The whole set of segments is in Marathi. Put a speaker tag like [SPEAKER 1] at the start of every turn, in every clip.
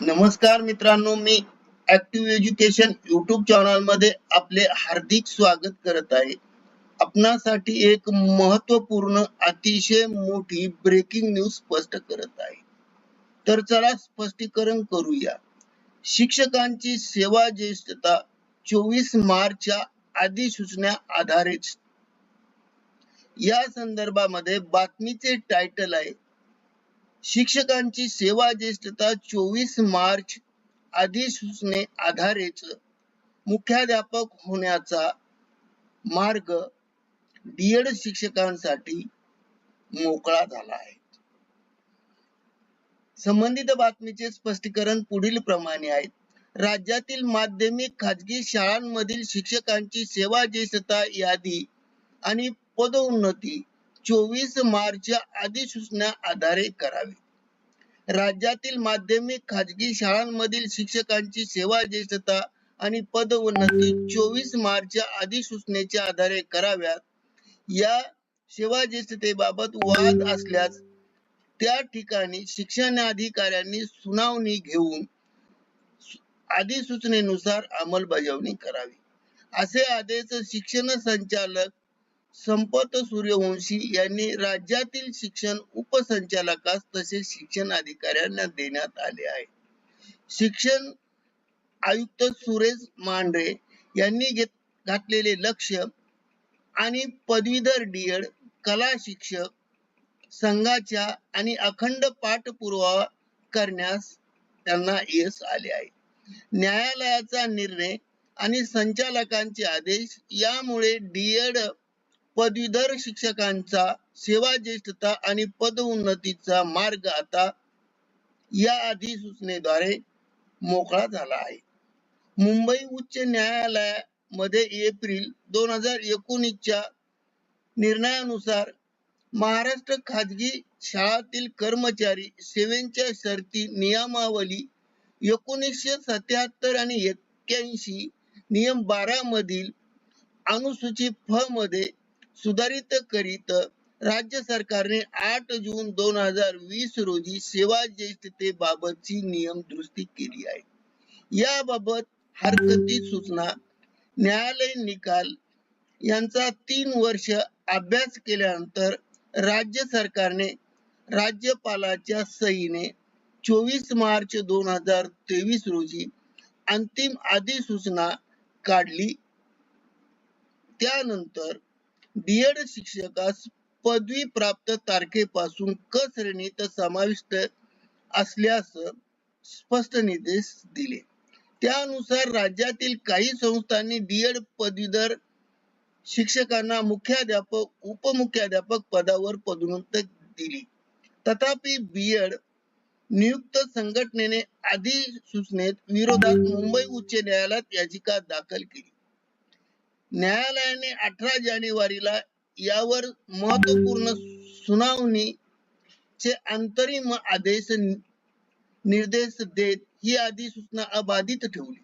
[SPEAKER 1] नमस्कार मित्रांनो मी ऍक्टिव्ह एज्युकेशन युट्यूब चॅनलमध्ये आपले हार्दिक स्वागत करत आहे. आपणासाठी एक महत्त्वपूर्ण अतिशय मोठी ब्रेकिंग न्यूज स्पष्ट करत आहे. तर चला स्पष्टीकरण करूया. शिक्षकांची सेवा ज्येष्ठता चोवीस मार्चच्या अधिसूचना आधारित या संदर्भामध्ये बातमीचे टायटल आहे शिक्षकांची सेवा ज्येष्ठता चोवीस मार्च अधिसूचने आधारेच मुख्याध्यापक होण्याचा मार्ग डीएड शिक्षकांसाठी मोकळा झाला आहे. संबंधित बातमीचे स्पष्टीकरण पुढील प्रमाणे आहे. राज्यातील माध्यमिक खाजगी शाळांमधील शिक्षकांची सेवा ज्येष्ठता यादी आणि पदोन्नती चोवीस मार्चच्या अधिसूचना आधारे करावी. राज्यातील माध्यमिक खाजगी शाळांमधील शिक्षकांची सेवा ज्येष्ठता आणि पदोन्नती चोवीस मार्चच्या अधिसूचनेच्या आधारे कराव्यात. या सेवा ज्येष्ठतेबाबत वाद असल्यास त्या ठिकाणी शिक्षणाधिकाऱ्यांनी सुनावणी घेऊन अधिसूचनेनुसार अंमलबजावणी करावी. असे आदेश शिक्षण संचालक संपत सूर्यवंशी यांनी राज्यातील शिक्षण उपसंचालकास तसेच शिक्षण अधिकाऱ्यांना देण्यात आले आहे. शिक्षण आयुक्त सुरेश मांढरे यांनी घेत घातलेले लक्ष आणि पदवीधर डीएड कला शिक्षक संघाच्या आणि अखंड पाठपुरावा करण्यास त्यांना यश आले आहे. न्यायालयाचा निर्णय आणि संचालकांचे आदेश यामुळे डीएड पदवीधर शिक्षकांचा सेवा ज्येष्ठता आणि पदोन्नतीचा मार्ग आता या अधिसूचनेद्वारे मोकळा झाला आहे. मुंबई उच्च न्यायालयामध्ये एप्रिल दोन हजार एकोणीसच्या निर्णयानुसार महाराष्ट्र खाजगी शाळातील कर्मचारी सेवेच्या शर्ती नियमावली एकोणीसशे सत्याहत्तर आणि एक्क्याऐंशी नियम बारा मधील अनुसूची फ मध्ये सुधारित करीत राज्य सरकारने आठ जून दोन हजार वीस रोजी सेवा ज्येष्ठतेबाबतची नियम दुरुस्ती केली आहे. याबाबत हरकती सूचना न्यायालयीन निकाल यांचा तीन वर्ष अभ्यास केल्यानंतर राज्य सरकारने राज्यपालाच्या सहीने चोवीस मार्च दोन हजार तेवीस रोजी अंतिम अधिसूचना काढली. त्यानंतर डीएड शिक्षकास पदवी प्राप्त तारखेपासून क श्रेणीत समाविष्ट असल्यास स्पष्ट निर्देश दिले. त्यानुसार राज्यातील काही संस्थांनी डीएड पदवीधर शिक्षकांना मुख्याध्यापक उपमुख्याध्यापक पदावर पदोन्नत दिली. तथापि बीएड नियुक्त संघटनेने अधिसूचनेत विरोधात मुंबई उच्च न्यायालयात याचिका दाखल केली. न्यायालयाने अठरा जानेवारीला यावर महत्त्वपूर्ण सुनावणी चे अंतरिम आदेश निर्देश देत ही अधिसूचना अबाधित ठेवली.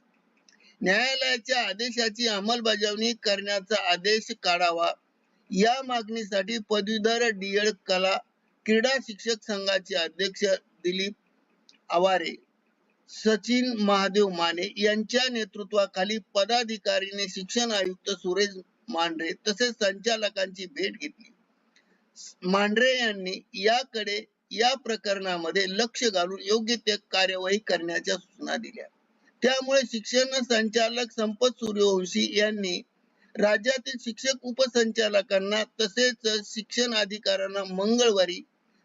[SPEAKER 1] न्यायालयाच्या आदेशाची अंमलबजावणी करण्याचा आदेश काढावा. या मागणीसाठी पदवीधर डीएड कला क्रीडा शिक्षक संघाचे अध्यक्ष दिलीप आवारे सचिन महादेव माने यांच्या नेतृत्वाखाली पदाधिकारीने शिक्षण आयुक्त सुरेश मांढरे तसेच संचालकांची भेट घेतली. मांढरे यांनी याकडे या प्रकरणामध्ये लक्ष घालून योग्य ते कार्यवाही करण्याच्या सूचना दिल्या. त्यामुळे शिक्षण संचालक संपत सूर्यवंशी यांनी राज्यातील शिक्षक उपसंचालकांना तसेच शिक्षण अधिकाऱ्यांना मंगळवारी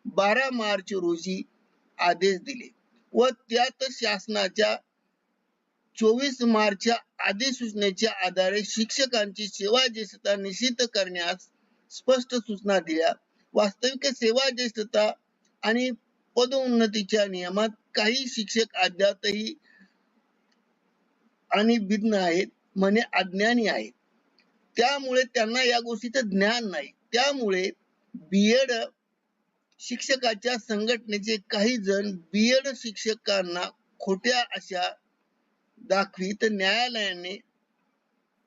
[SPEAKER 1] बारा मार्च रोजी आदेश दिले. व त्यात शासनाच्या चोवीस मार्चच्या अधिसूचनेच्या आधारे शिक्षकांची सेवा ज्येष्ठता निश्चित करण्यास स्पष्ट सूचना दिल्या. वास्तविक सेवा ज्येष्ठता आणि पदोन्नतीच्या नियमात काही शिक्षक अद्यापही आणि भिन्न आहेत म्हणे अज्ञानी आहेत. त्यामुळे त्यांना या गोष्टीचं ज्ञान नाही. त्यामुळे बी एड शिक्षकाच्या संघटनेचे काही जण बीएड शिक्षकांना खोट्या अशा दाखवीत न्यायालयाने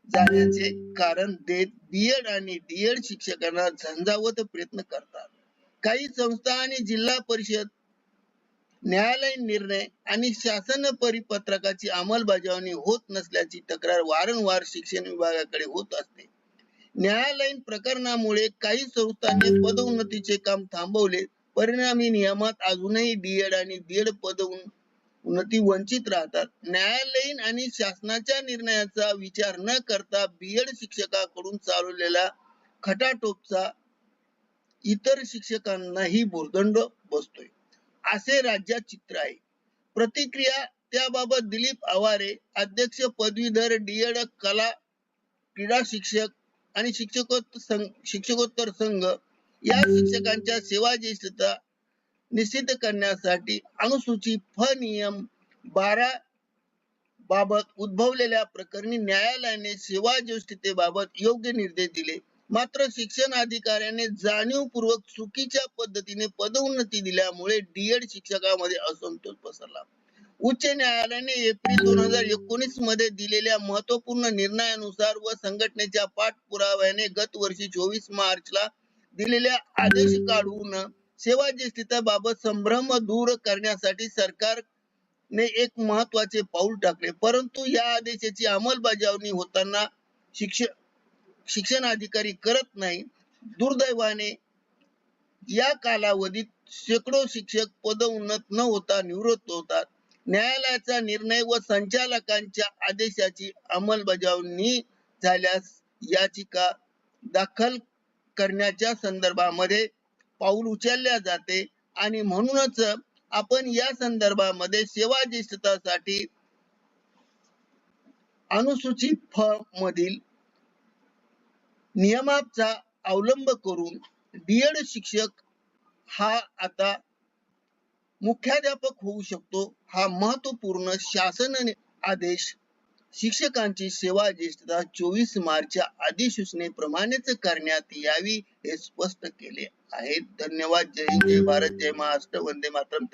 [SPEAKER 1] जाण्याचे कारण देत बीएड आणि डीएड शिक्षकांना झंझावत प्रयत्न करतात. काही संस्था आणि जिल्हा परिषद न्यायालयीन निर्णय आणि शासन परिपत्रकाची अंमलबजावणी होत नसल्याची तक्रार वारंवार शिक्षण विभागाकडे होत असते. न्यायालयीन प्रकरणामुळे काही संस्थांनी पदोन्नतीचे काम थांबवले. परिणामी नियमात अजूनही डीएड आणि बीएड पदोन्नती वंचित राहतात. न्यायालयीन आणि शासनाच्या निर्णयाचा विचार न करता बीएड शिक्षकाकडून चालवलेला खटाटोपचा इतर शिक्षकांनाही भुर्दंड बसतोय. असे राज्यात चित्र आहे. प्रतिक्रिया त्याबाबत दिलीप आवारे अध्यक्ष पदवीधर डीएड कला क्रीडा शिक्षक आणि शिक्षकोत्तर संघ शिक्षकोत्तर संघ या शिक्षकांच्या सेवा ज्येष्ठता निश्चित करण्यासाठी अनुसूची फ नियम बारा बाबत उद्भवलेल्या प्रकरणी न्यायालयाने सेवा ज्येष्ठतेबाबत योग्य निर्देश दिले. मात्र शिक्षण अधिकाऱ्याने जाणीवपूर्वक चुकीच्या पद्धतीने पदोन्नती दिल्यामुळे डीएड शिक्षकामध्ये असंतोष पसरला. उच्च न्यायालयाने एप्रिल दोन हजार एकोणीसमध्ये दिलेल्या महत्त्वपूर्ण निर्णयानुसार व संघटनेच्या पाठपुराव्याने गत वर्षी चोवीस मार्चला दिलेल्या आदेश काढून सेवा ज्येष्ठतेबाबत संभ्रम दूर करण्यासाठी सरकारने एक महत्त्वाचे पाऊल टाकले. परंतु या आदेशाची अंमलबजावणी होताना शिक्षण शिक्षण अधिकारी करत नाही. दुर्दैवाने या कालावधीत शेकडो शिक्षक पदोन्नत न होता निवृत्त होतात. न्यायालयाचा निर्णय व संचालकांच्या आदेशाची अंमलबजावणी झाल्यास याचिका दाखल करण्याच्या संदर्भामध्ये पाऊल उचलल्या जाते आणि म्हणूनच आपण या संदर्भामध्ये सेवा ज्येष्ठतासाठी अनुसूचित फ मधील नियमाचा अवलंब करून डीएड शिक्षक हा आता मुख्याध्यापक होऊ शकतो हा महत्त्वपूर्ण शासन आदेश. शिक्षकांची सेवा ज्येष्ठता चोवीस मार्चच्या अधिसूचनेप्रमाणेच करण्यात यावी हे स्पष्ट केले आहे. धन्यवाद. जय हिंद. जय भारत. जय महाराष्ट्र. वंदे मातरम.